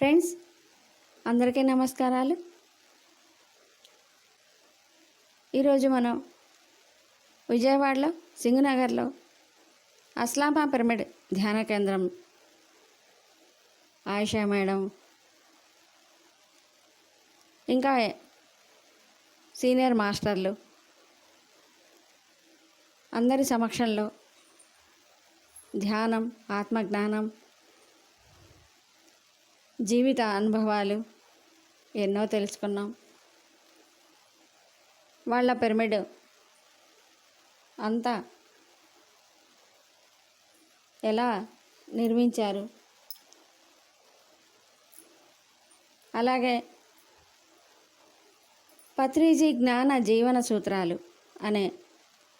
Friends అందరికీ నమస్కారాలు. ఈరోజు మనం విజయవాడలో సింగునగర్లో అస్లామా పిరమిడ్ ధ్యాన కేంద్రం ఆయిషా మేడం ఇంకా సీనియర్ మాస్టర్లు అందరి సమక్షంలో ధ్యానం ఆత్మజ్ఞానం జీవిత అనుభవాలు ఎన్నో తెలుసుకున్నాం. వాళ్ళ పిరమిడ్ అంతా ఎలా నిర్మించారు? అలాగే పత్రిజీ జ్ఞాన జీవన సూత్రాలు అనే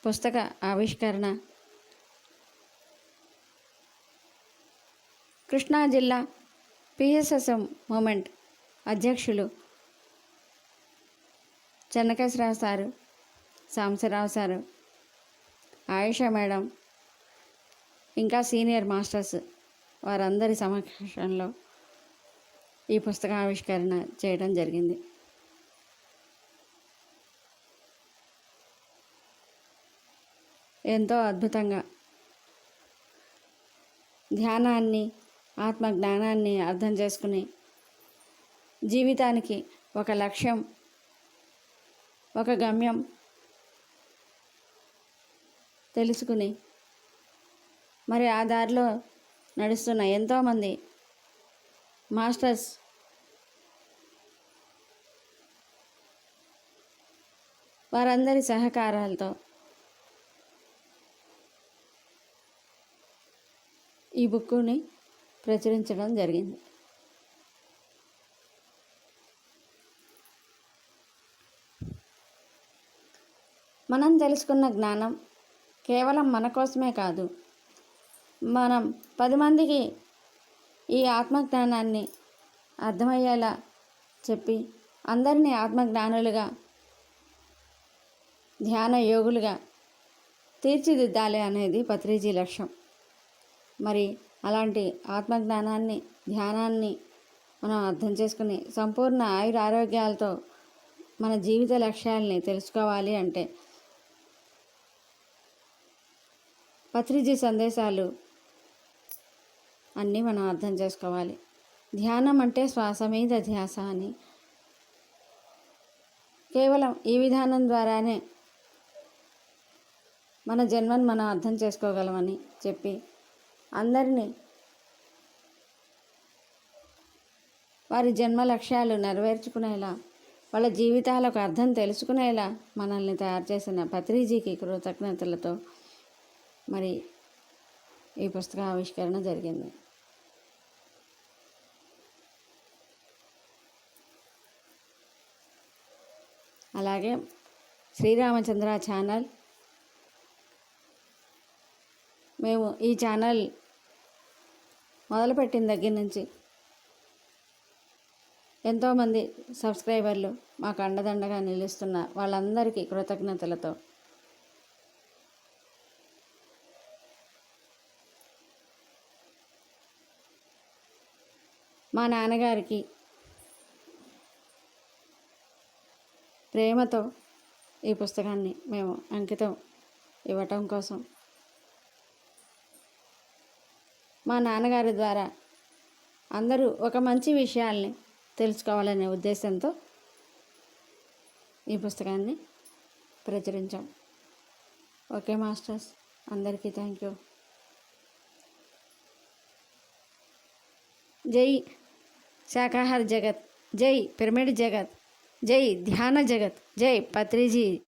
పుస్తక ఆవిష్కరణ కృష్ణా జిల్లా పిఎస్ఎస్ఎం మూమెంట్ అధ్యక్షులు Chennakeswararao sir Sambasivarao sir Ayusha madam ఇంకా సీనియర్ మాస్టర్స్ వారందరి సమక్షంలో ఈ పుస్తక ఆవిష్కరణ చేయడం జరిగింది. ఎంతో అద్భుతంగా ధ్యానాన్ని ఆత్మ జ్ఞానాన్ని అర్థం చేసుకుని జీవితానికి ఒక లక్ష్యం ఒక గమ్యం తెలుసుకుని మరి ఆ దారిలో నడుస్తున్న ఎంతోమంది మాస్టర్స్ వారందరి సహకారాలతో ఈ బుక్కుని ప్రచురించడం జరిగింది. మనం తెలుసుకున్న జ్ఞానం కేవలం మన కోసమే కాదు మనం పది మందికి ఈ ఆత్మజ్ఞానాన్ని అర్థమయ్యేలా చెప్పి అందరినీ ఆత్మజ్ఞానులుగా ధ్యాన యోగులుగా తీర్చిదిద్దాలి అనేది పత్రిజీ లక్ష్యం. మరి అలాంటి ఆత్మజ్ఞానాన్ని ధ్యానాన్ని మనం అర్థం చేసుకుని సంపూర్ణ ఆయుర ఆరోగ్యాలతో మన జీవిత లక్ష్యాలని తెలుసుకోవాలి అంటే పత్రిజీ సందేశాలు అన్నీ మనం అర్థం చేసుకోవాలి. ధ్యానం అంటే శ్వాస మీద ధ్యాస అని. కేవలం ఈ విధానం ద్వారానే మన జన్మను మనం అర్థం చేసుకోగలమని చెప్పి అందరినీ. వారి జన్మ లక్ష్యాలు నెరవేర్చుకునేలా వాళ్ళ జీవితాలకు అర్థం తెలుసుకునేలా మనల్ని తయారు చేసిన పత్రిజీకి కృతజ్ఞతలతో మరి ఈ పుస్తక ఆవిష్కరణ జరిగింది. అలాగే శ్రీరామచంద్ర ఛానల్ మేము ఈ ఛానల్ మొదలుపెట్టిన దగ్గర నుంచి ఎంతోమంది సబ్స్క్రైబర్లు మాకు అండదండగా నిలుస్తున్న వాళ్ళందరికీ కృతజ్ఞతలతో మా నాన్నగారికి ప్రేమతో ఈ పుస్తకాన్ని మేము అంకితం ఇవ్వటం కోసం మా నాన్నగారి ద్వారా అందరూ ఒక మంచి విషయాల్ని తెలుసుకోవాలనే ఉద్దేశంతో ఈ పుస్తకాన్ని ప్రచురించాం. ఓకే మాస్టర్స్ అందరికీ థ్యాంక్ యూ. జై శాకాహార జగత్ జై పిరమిడ్ జగత్ జై ధ్యాన జగత్ జై పత్రిజీ